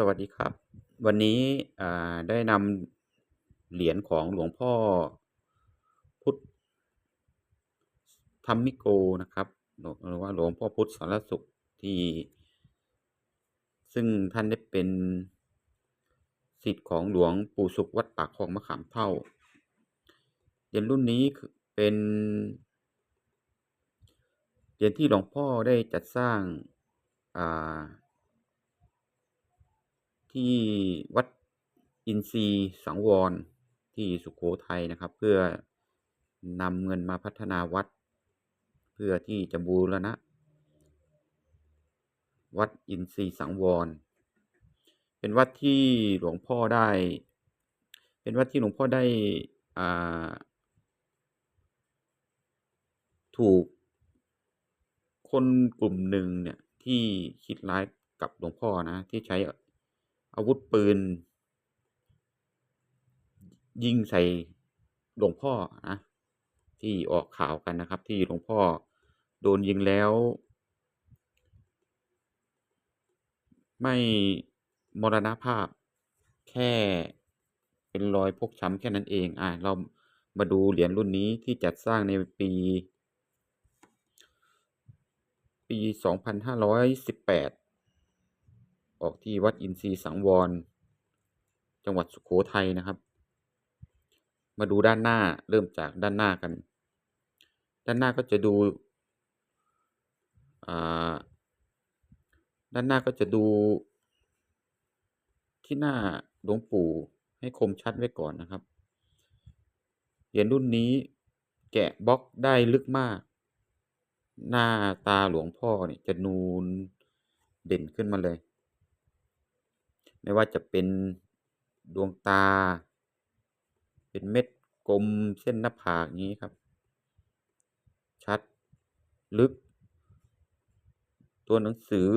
สวัสดีครับ วันนี้ได้นำเหรียญของหลวงพ่อพุทธธัมมิโกนะครับหรือว่าหลวงพ่อพุทธสารสุขที่ ซึ่งท่านได้เป็นศิษย์ของหลวงปู่ศุกร์วัดปากคลองมะขามเท่าเหรียญรุ่นนี้เป็นเหรียญที่หลวงพ่อได้จัดสร้างอ่า ที่วัดอินทรีย์สังวรที่สุโขทัยนะครับ เพื่อนำเงินมาพัฒนาวัด เพื่อที่จะบูรณะ วัดอินทรีย์สังวร เป็นวัดที่หลวงพ่อได้ เป็นวัดที่หลวงพ่อได้ถูกคนกลุ่มหนึ่งเนี่ยที่คิดร้ายกับหลวงพ่อนะที่ใช้ อาวุธปืน ยิงใส่หลวงพ่อนะที่ออกข่าวกันนะครับ ที่หลวงพ่อโดนยิงแล้ว ไม่มรณภาพแค่เป็นรอยฟกช้ำแค่นั้นเอง อ่าเรามาดูเหรียญรุ่นนี้ที่จัดสร้างในปี ปี 2518 ออกที่วัดอินทรีสังวร จังหวัดสุโขทัยนะครับ มาดูด้านหน้าเริ่มจากด้านหน้ากัน ด้านหน้าก็จะดูด้านหน้าก็จะดูที่หน้าหลวงปู่ให้คมชัดไว้ก่อนนะครับ เหรียญรุ่นนี้แกะบล็อกได้ลึกมาก หน้าตาหลวงพ่อเนี่ยจะนูนเด่นขึ้นมาเลย ไม่ว่าจะเป็นดวงตา เป็นเม็ดกลมเส้นหน้าผากงี้ครับ ชัด ลึก ตัวหนังสือ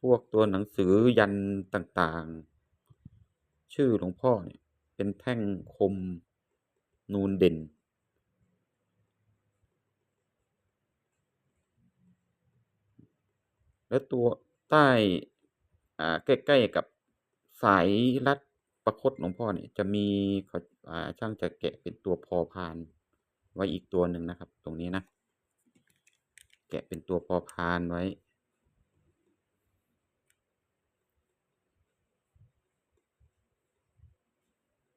พวกตัวหนังสือยันต่างๆ ชื่อหลวงพ่อเนี่ยเป็นแท่งคมนูนเด่น แล้วตัวใต้ อ่าใกล้ๆกับสายรัดประคตหลวงพ่อเนี่ยจะมีเขาอ่าช่างจะแกะเป็นตัวพอพาน ไว้อีกตัวหนึ่งนะครับ ตรงนี้นะ แกะเป็นตัวพอพานไว้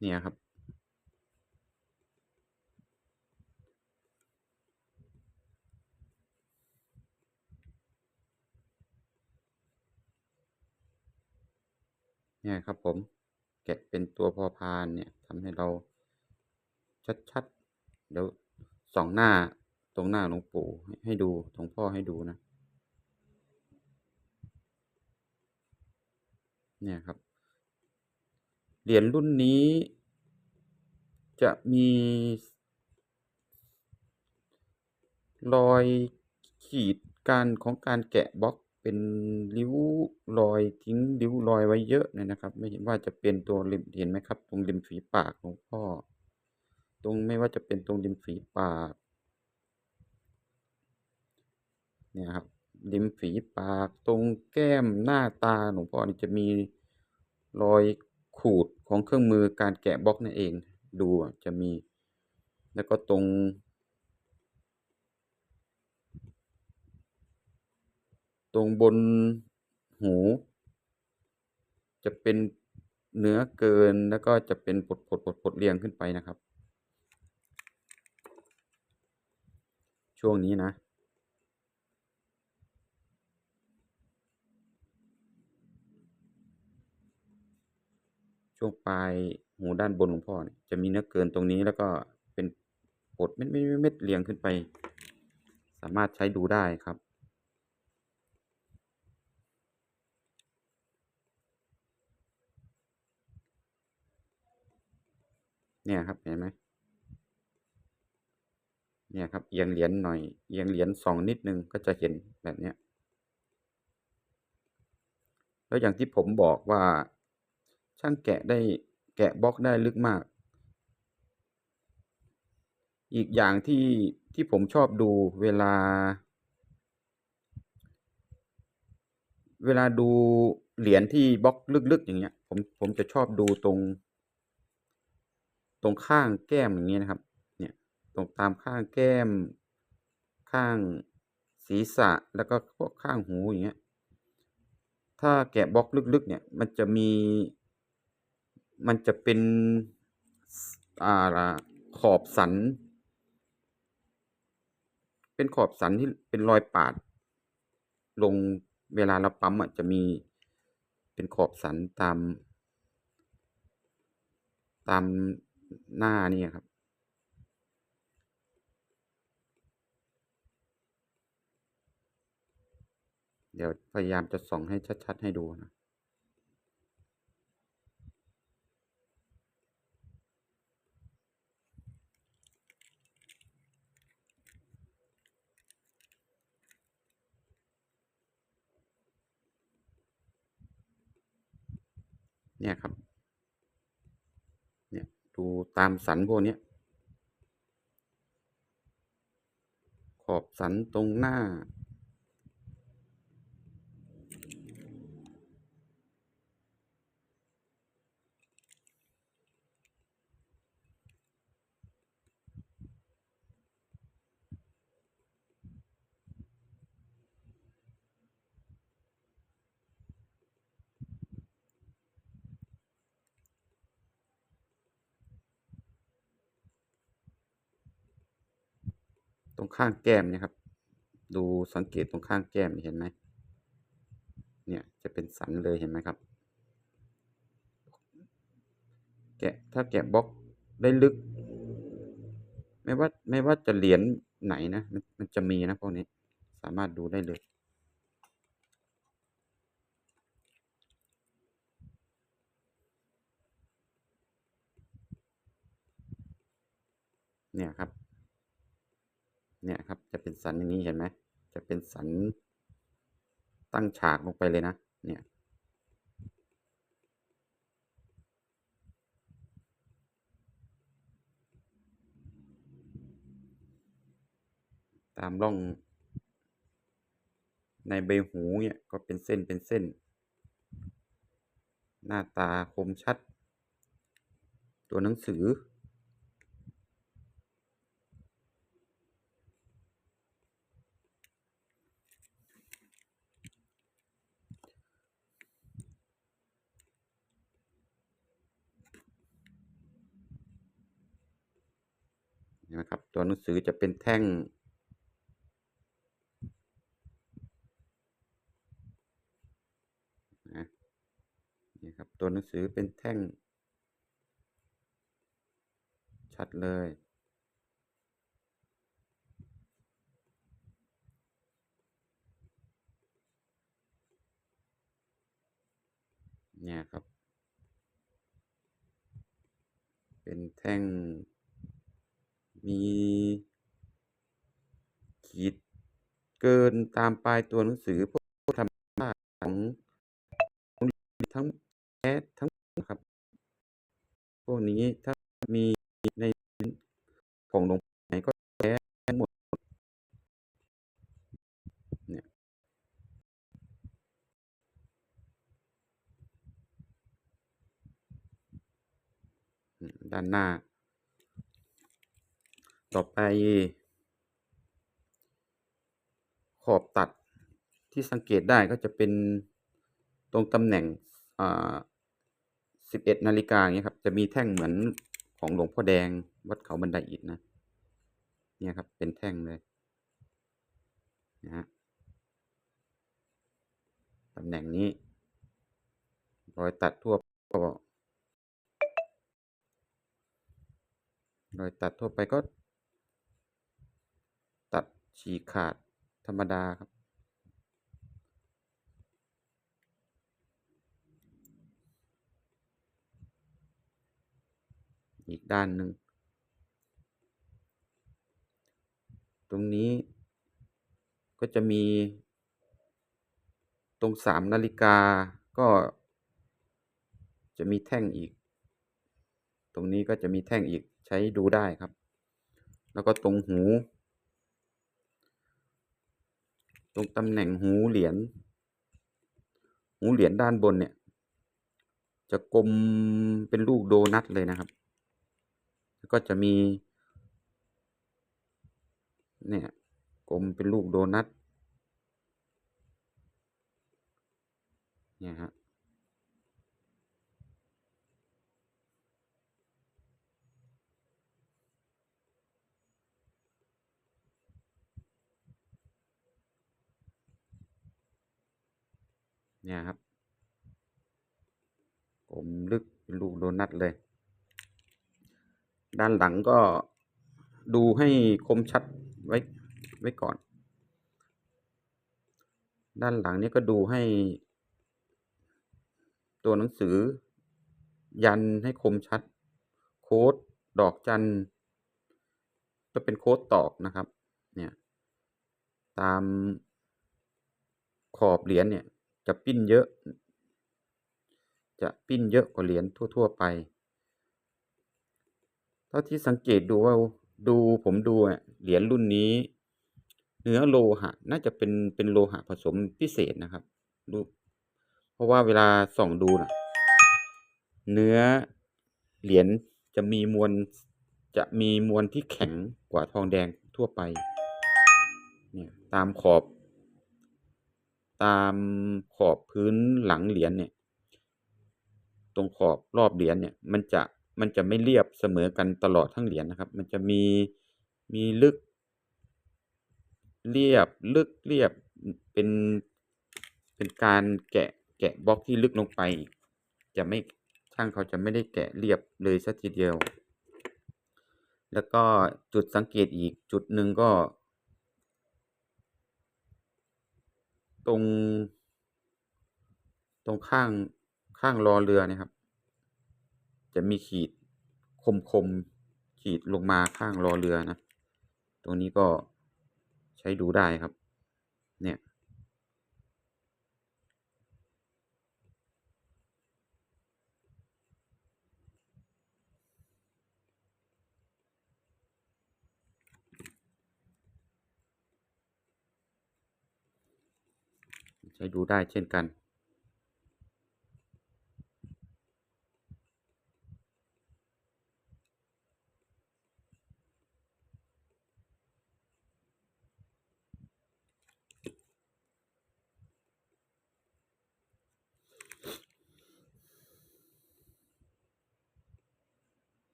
เนี่ยครับ เนี่ยครับผมแกะเป็นตัวพอพานเนี่ยทำให้เราชัดๆ เดี๋ยวสองหน้าตรงหน้าหลวงปู่ให้ดูหลวงพ่อให้ดูนะ เนี่ยครับ เหรียญรุ่นนี้ จะมีรอยขีดการของการแกะบล็อก เป็นริ้วรอยทิ้งริ้วรอยไว้เยอะเลยนะครับ ไม่เห็นว่าจะเป็นตัวริมเห็นไหมครับ ตรงริมฝีปากหลวงพ่อ ตรงไม่ว่าจะเป็นตรงริมฝีปาก เนี่ยครับริมฝีปากตรงแก้มหน้าตาหลวงพ่อนี่จะมีรอยขูดของเครื่องมือการแกะบล็อกนั่นเอง ดูจะมี แล้วก็ตรง ตรงบนหู จะเป็นเนื้อเกินแล้วก็จะเป็นผดๆๆๆเรียงขึ้นไปนะครับ ช่วงนี้นะ ช่วงปลายหูด้านบนหลวงพ่อเนี่ยจะมีเนื้อเกินตรงนี้แล้วก็เป็นผดเม็ดๆๆๆเรียงขึ้นไป สามารถใช้ดูได้ครับ เนี่ยครับเห็นไหมเนี่ยครับเอียงเหรียญหน่อยเอียงเหรียญสองนิดนึงก็จะเห็นแบบเนี้ยแล้วอย่างที่ผมบอกว่าช่างแกะได้แกะบล็อกได้ลึกมาก อีกอย่างที่ที่ผมชอบดูเวลา เวลาดูเหรียญที่บล็อกลึกๆอย่างเงี้ยผมผมจะชอบดูตรง ตรงข้างแก้มอย่างงี้นะครับ เนี่ย ตรงตามข้างแก้ม ข้างศีรษะ แล้วก็พวกข้างหูอย่างเงี้ย ถ้าแกะบล็อกลึกๆ เนี่ย มันจะมี มันจะเป็น อ่า ขอบสัน เป็นขอบสันที่เป็นรอยปาด ลงเวลาเราปั๊มอะจะมีเป็นขอบสันตาม ตาม หน้านี่ครับ เดี๋ยวพยายามจะส่องให้ชัด ๆ ให้ดูนะเนี่ยครับ ดูตามสันพวกเนี้ยขอบสันตรงหน้า ตรงข้างแก้มนี่ยครับ ดูสังเกตตรงข้างแก้มเห็นไหมเนี่ยจะเป็นสันเลยเห็นไหมครับ แกะถ้าแกะบล็อกได้ลึก ไม่ว่าไม่ว่าจะเหรียญไหนนะมันมันจะมีนะพวกนี้สามารถดูได้เลยเนี่ยครับ เนี่ยครับ จะเป็นสันอย่างงี้เห็นไหมจะเป็นสันตั้งฉากลงไปเลยนะ เนี่ย ตามร่อง ในใบหูเนี่ยก็เป็นเส้นเป็นเส้น หน้าตาคมชัด ตัวหนังสือ เห็นไหนังสือจะเป็นแท่งนะนี่ครับ ตัวหนังสือเป็นแท่ง ชัดเลย เนี่ยครับ เป็นแท่ง มีขีดเกินตามปลายตัวหนังสือ พวกธรรมชาติของทั้งแท้ทั้งครับ พวกนี้ถ้ามีในของหลวงไหนก็แท้ทั้งหมดเนี่ยด้านหน้า ต่อไป ขอบตัดที่สังเกตได้ก็จะเป็นตรงตำแหน่งอ่า11นาฬิกาเงี้ยครับ จะมีแท่งเหมือนของหลวงพ่อแดงวัดเขาบันไดอิฐนะ เนี่ยครับ เป็นแท่งเลยนะครับตำแหน่งนี้ รอยตัดทั่วรอยตัดทั่วไปก็ ฉีกขาดธรรมดาครับ อีกด้านหนึ่ง ตรงนี้ก็จะมีตรง3นาฬิกาก็จะมีแท่งอีก ตรงนี้ก็จะมีแท่งอีกใช้ดูได้ครับ แล้วก็ตรงหู ตรงตำแหน่งหูเหรียญหูเหรียญด้านบนเนี่ย จะกลมเป็นลูกโดนัทเลยนะครับ แล้วก็จะมี เนี่ยกลมเป็นลูกโดนัทเนี่ยฮะ เนี่ยครับกลมลึกลูกโดนัทเลย ด้านหลังก็ดูให้คมชัดไว้ไว้ก่อน ด้านหลังนี้ก็ดูให้ ตัวหนังสือ ยันให้คมชัด โค้ดดอกจันจะเป็นโค้ดตอกนะครับ เนี่ย ตามขอบเหรียญเนี่ย จะปิ้นเยอะ จะปิ้นเยอะกว่าเหรียญทั่ว ๆ ไป เท่าที่สังเกตดูว่าดูผมดูเหรียญรุ่นนี้ เนื้อโลหะน่าจะเป็นเป็นโลหะผสมพิเศษนะครับดูเพราะว่าเวลาส่องดูนะเนื้อเหรียญจะมีมวลจะมีมวลที่แข็งกว่าทองแดงทั่วไปเนี่ยตามขอบ ตามขอบพื้นหลังเหรียญเนี่ย ตรงขอบรอบเหรียญเนี่ย มันจะมันจะไม่เรียบเสมอกันตลอดทั้งเหรียญนะครับ มันจะมีมีลึก เรียบลึกเรียบเป็นเป็นการแกะแกะบล็อกที่ลึกลงไป จะไม่ช่างเขาจะไม่ได้แกะเรียบเลยสักทีเดียว แล้วก็จุดสังเกตอีกจุดหนึ่งก็ ตรง ตรงข้างข้างรอเรือนี่ครับ จะมีขีดคมคมขีดลงมาข้างรอเรือนะ ตรงนี้ก็ใช้ดูได้ครับ ช้ดูได้เช่นกัน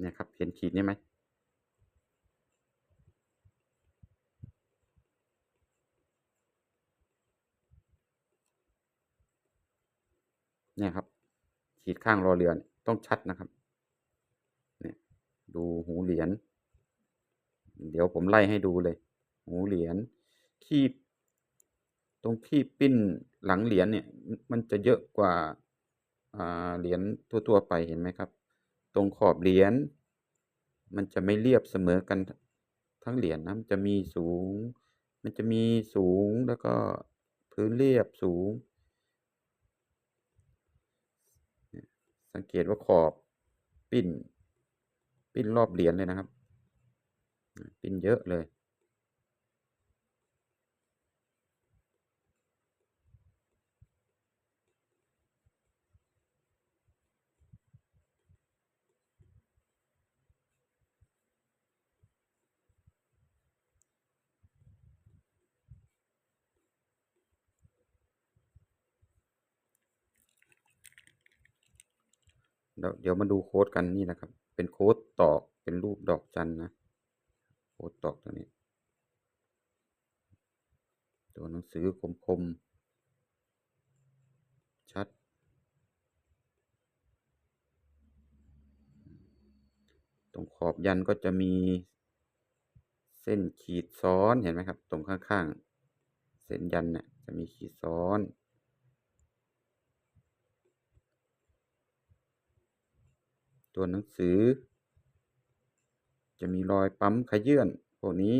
เนี่ยครับเห็นขีดนี้ไหม เนี่ยครับ ขีดข้างรอเรือนต้องชัดนะครับ เนี่ยดูหูเหรียญ เดี๋ยวผมไล่ให้ดูเลย หูเหรียญคีบตรงคีบปิ้นหลังเหรียญเนี่ย มันจะเยอะกว่าอ่าเหรียญทั่วๆไปเห็นไหมครับ ตรงขอบเหรียญมันจะไม่เรียบเสมอกันทั้งเหรียญนะมันจะมีสูง มันจะมีสูงแล้วก็พื้นเรียบสูง สังเกตว่าขอบปิ้น ปิ้นรอบเหรียญเลยนะครับ ปิ้นเยอะเลย เดี๋ยวเดี๋ยวมาดูโค้ดกันนี่นะครับ เป็นโค้ดตอกเป็นรูปดอกจันนะ โค้ดตอกตัวนี้ ตัวหนังสือคมคมชัด ตรงขอบยันก็จะมีเส้นขีดซ้อนเห็นไหมครับ ตรงข้างๆ เส้นยันเนี่ยจะมีขีดซ้อน ตัวหนังสือ จะมีรอยปั๊มขยื่นพวกนี้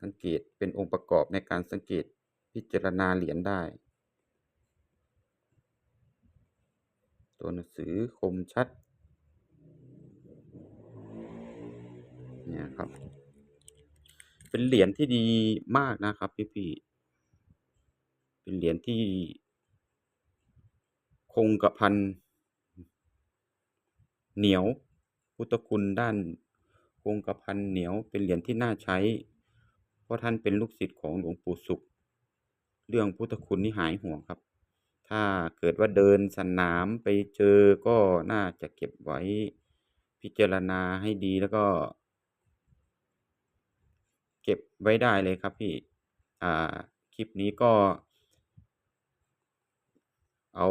สังเกตเป็นองค์ประกอบในการสังเกตพิจารณาเหรียญได้ ตัวหนังสือคมชัด เนี่ยครับ เป็นเหรียญที่ดีมากนะครับพี่ๆเป็นเหรียญที่คงกระพัน เหนียว พุทธคุณด้านคงกระพันเหนียวเป็นเหรียญที่น่าใช้ เพราะท่านเป็นลูกศิษย์ของหลวงปู่สุข เรื่องพุทธคุณนี่หายห่วงครับ ถ้าเกิดว่าเดินสนามไปเจอก็น่าจะเก็บไว้พิจารณาให้ดีแล้วก็ เก็บไว้ได้เลยครับพี่ อ่า คลิปนี้ก็ เอา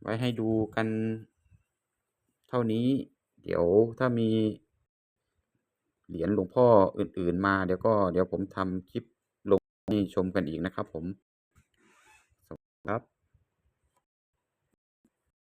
ไว้ให้ดูกัน ท่านี้เดี๋ยวถ้ามีเหรียญหลวงพ่ออื่น ๆ มาเดี๋ยวก็เดี๋ยวผมทำคลิปลงให้ชมกันอีกนะครับผม สวัสดีครับ